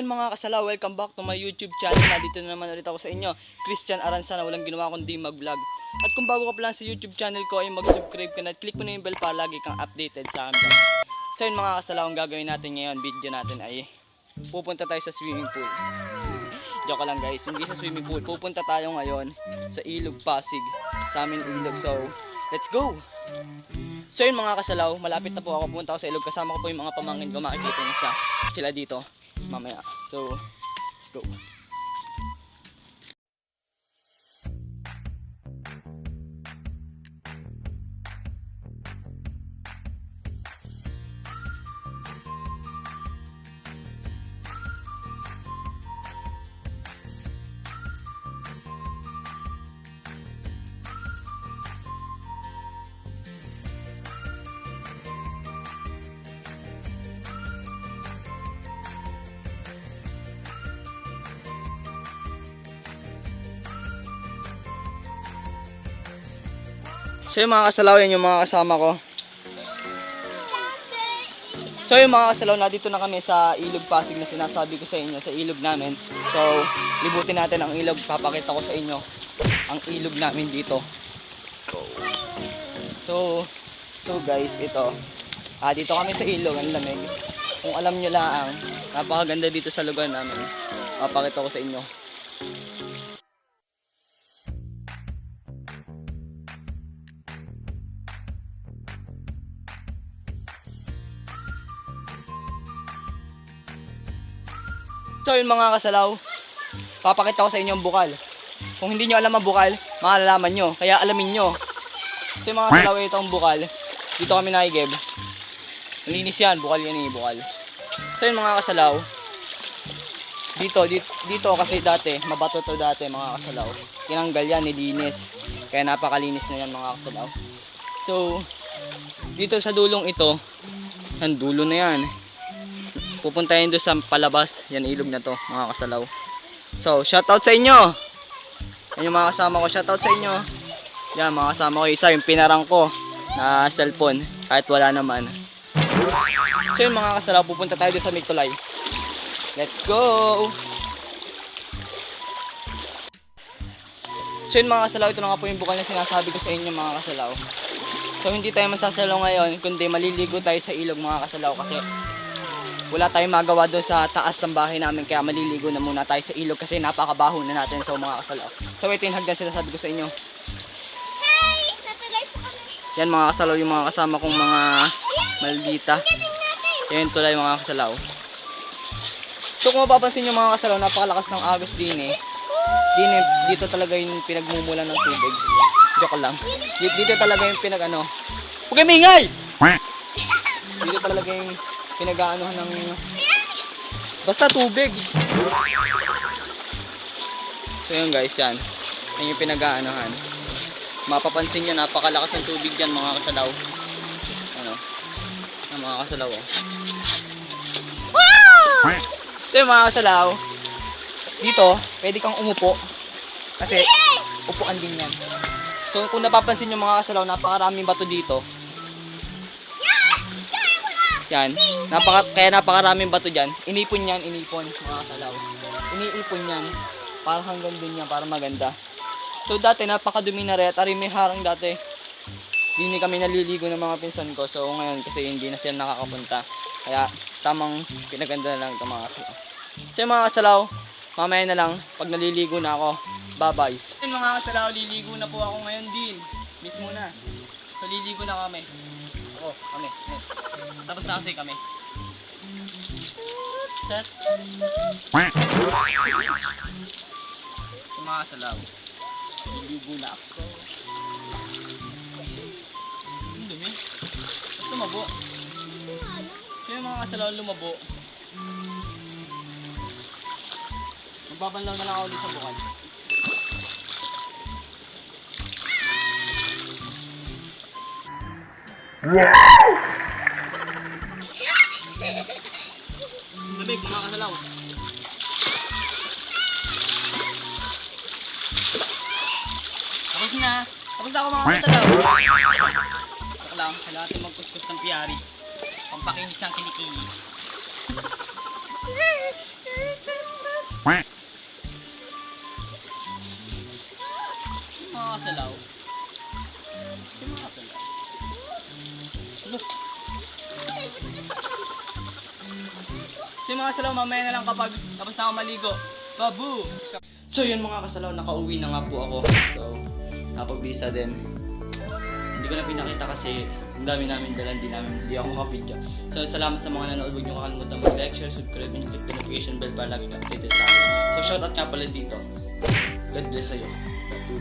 yun mga kasala, welcome back to my YouTube channel. Nandito na naman ulit ako sa inyo, Christian Aranza na walang ginawa kundi mag-vlog. At kung bago ka pa lang sa YouTube channel ko ay mag-subscribe ka na at click mo na yung bell para lagi kang updated sa akin. So yun mga kasala, ang gagawin natin ngayon, video natin ay pupunta tayo sa swimming pool. Joke lang guys, hindi sa swimming pool. Pupunta tayo ngayon sa Ilog Pasig, sa aming ilog. So, let's go! So yun mga kasalaw, malapit na po ako pumunta ako sa ilog. Kasama ko po yung mga pamangkin ko, makikita niyo siya, sila dito mamaya. So, let's go. So yung mga kasalaw, yan yung mga kasama ko. So yung mga kasalaw, na dito na kami sa ilog Pasig na sinasabi ko sa inyo, sa ilog namin. So, libutin natin ang ilog. Papakita ko sa inyo ang ilog namin dito. So, so guys, ito. Ah, dito kami sa ilog, ang lamig. Kung alam nyo lang, napakaganda dito sa lugar namin. Papakita ko sa inyo. So yun mga kasalaw, papakita ko sa inyo ang bukal. Kung hindi nyo alam ang bukal, malalaman nyo. Kaya alamin nyo. So yung mga kasalaw, ito ang bukal. Dito kami naigib. Malinis yan, bukal yan eh, bukal. So yun mga kasalaw, dito, dito, dito kasi dati, mabato to dati mga kasalaw. Tinanggal yan, nilinis. Kaya napakalinis na yan mga kasalaw. So, dito sa dulong ito, ang dulo na yan pupuntahin doon sa palabas. Yan ilog na to, mga kasalaw. So, shoutout sa inyo. Yan yung mga kasama ko. Shoutout sa inyo. Yan, mga kasama ko. Isa yung pinarang ko na cellphone. Kahit wala naman. So, yung mga kasalaw, pupunta tayo doon sa Migtulay. Let's go! So, yun mga kasalaw, ito na nga po yung bukal na sinasabi ko sa inyo mga kasalaw. So, hindi tayo masasalaw ngayon, kundi maliligo tayo sa ilog mga kasalaw kasi wala tayong magawa doon sa taas ng bahay namin kaya maliligo na muna tayo sa ilog kasi napakabaho na natin so mga kasalaw. So yung hagdan sinasabi ko sa inyo. Yan mga kasalaw yung mga kasama kong mga maldita. Yan tulay mga kasalaw. So kung mapapansin nyo mga kasalaw, napakalakas ng agos din eh. Din eh, dito talaga yung pinagmumulan ng tubig. Joke lang. Dito, dito talaga yung pinag ano. Huwag kayo mingay! Dito talaga yung pinag-aanohan ng basta tubig. So yun guys, yan. Yan yung pinag-aanohan. Mapapansin nyo, napakalakas ng tubig dyan mga kasalaw. Ano? Ang mga kasalaw oh. So yun mga kasalaw. Dito, pwede kang umupo. Kasi, upuan din yan. So kung napapansin nyo mga kasalaw, napakaraming bato dito. Yan. Napaka, kaya napakaraming bato dyan. Inipon yan, inipon, mga kasalaw. Iniipon yan. Para hanggang dun yan, para maganda. So dati, napakadumi na rin. At ari may harang dati. Hindi kami naliligo ng mga pinsan ko. So ngayon, kasi hindi na siya nakakapunta. Kaya, tamang pinaganda na lang ito mga kasalaw. So mga kasalaw, mamaya na lang, pag naliligo na ako, bye-bye. Mga kasalaw, liligo na po ako ngayon din. Mismo na. So liligo na kami. Oo, kami. Ayan. Tapos na kasi kami. Set. Yung mga salaw. Liligo na ako. Ang dumi. Lumabo? Kaya yung mga salaw lumabo. Magbabanlaw na lang ako ulit sa bukal. Lamig, mga kasalaw. Tapos na. Tapos na ako mga kasalaw. Ito lang, kailangan natin magkuskus ng piyari. Pampakinis ang kilikili. Mga kasalaw. So mga kasalaw, mamaya na lang kapag tapos na ako maligo. Babu! So yun mga kasalaw, nakauwi na nga po ako. So, napag-visa din. Hindi ko na pinakita kasi ang dami namin dala, hindi namin, hindi ako makapidya. So, salamat sa mga nanood. Huwag niyo kakalimutan mag-like, share, subscribe, and click the notification bell para lagi updated sa akin. So, shoutout nga pala dito. God bless sa'yo. Babu.